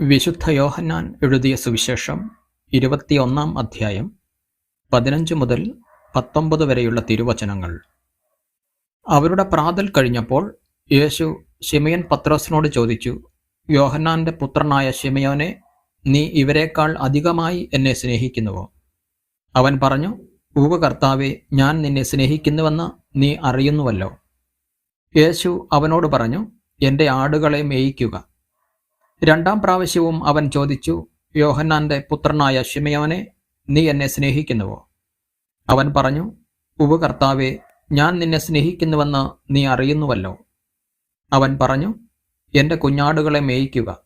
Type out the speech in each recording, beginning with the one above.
വിശുദ്ധ യോഹന്നാൻ എഴുതിയ സുവിശേഷം ഇരുപത്തിയൊന്നാം അധ്യായം പതിനഞ്ച് മുതൽ പത്തൊമ്പത് വരെയുള്ള തിരുവചനങ്ങൾ. അവരുടെ പ്രാതൽ കഴിഞ്ഞപ്പോൾ യേശു ഷിമയൻ പത്രോസിനോട് ചോദിച്ചു യോഹന്നാന്റെ പുത്രനായ ഷിമയോനെ നീ ഇവരെക്കാൾ അധികമായി എന്നെ സ്നേഹിക്കുന്നുവോ? അവൻ പറഞ്ഞു ഉവ കർത്താവെ ഞാൻ നിന്നെ സ്നേഹിക്കുന്നുവെന്ന് നീ അറിയുന്നുവല്ലോ. യേശു അവനോട് പറഞ്ഞു എന്റെ ആടുകളെ മേയിക്കുക. രണ്ടാം പ്രാവശ്യവും അവൻ ചോദിച്ചു യോഹന്നാന്റെ പുത്രനായ ഷിമയോനെ നീ എന്നെ സ്നേഹിക്കുന്നുവോ? അവൻ പറഞ്ഞു ഉവ കർത്താവെ ഞാൻ നിന്നെ സ്നേഹിക്കുന്നുവെന്ന് നീ അറിയുന്നുവല്ലോ. അവൻ പറഞ്ഞു എന്റെ കുഞ്ഞാടുകളെ മേയിക്കുക.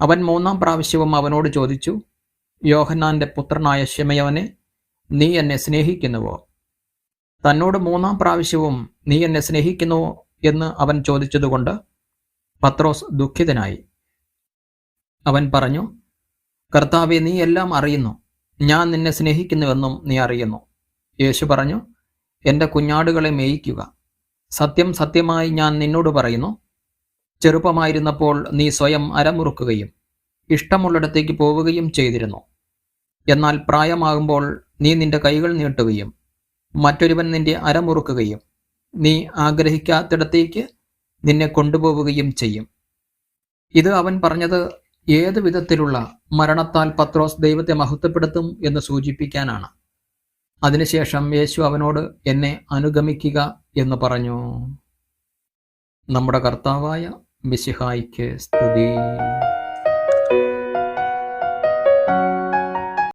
അവൻ മൂന്നാം പ്രാവശ്യവും അവനോട് ചോദിച്ചു യോഹന്നാന്റെ പുത്രനായ ഷിമയോനെ നീ എന്നെ സ്നേഹിക്കുന്നുവോ? തന്നോട് മൂന്നാം പ്രാവശ്യവും നീ എന്നെ സ്നേഹിക്കുന്നുവോ എന്ന് അവൻ ചോദിച്ചതുകൊണ്ട് പത്രോസ് ദുഃഖിതനായി. അവൻ പറഞ്ഞു കർത്താവെ നീ എല്ലാം അറിയുന്നു. ഞാൻ നിന്നെ സ്നേഹിക്കുന്നുവെന്നും നീ അറിയുന്നു. യേശു പറഞ്ഞു എന്റെ കുഞ്ഞാടുകളെ മേയിക്കുക. സത്യം സത്യമായി ഞാൻ നിന്നോട് പറയുന്നു. ചെറുപ്പമായിരുന്നപ്പോൾ നീ സ്വയം അരമുറുക്കുകയും ഇഷ്ടമുള്ളിടത്തേക്ക് പോവുകയും ചെയ്തിരുന്നു. എന്നാൽ പ്രായമാകുമ്പോൾ നീ നിന്റെ കൈകൾ നീട്ടുകയും മറ്റൊരുവൻ നിന്റെ അരമുറുക്കുകയും നീ ആഗ്രഹിക്കാത്തിടത്തേക്ക് നിന്നെ കൊണ്ടുപോവുകയും ചെയ്യും. ഇത് അവൻ പറഞ്ഞത് ഏത് വിധത്തിലുള്ള മരണത്താൽ പത്രോസ് ദൈവത്തെ മഹത്വപ്പെടുത്തും എന്ന് സൂചിപ്പിക്കാനാണ്. അതിനുശേഷം യേശു അവനോട് എന്നെ അനുഗമിക്കുക എന്ന് പറഞ്ഞു. നമ്മുടെ കർത്താവായ മിശിഹായിക്ക് സ്തുതി.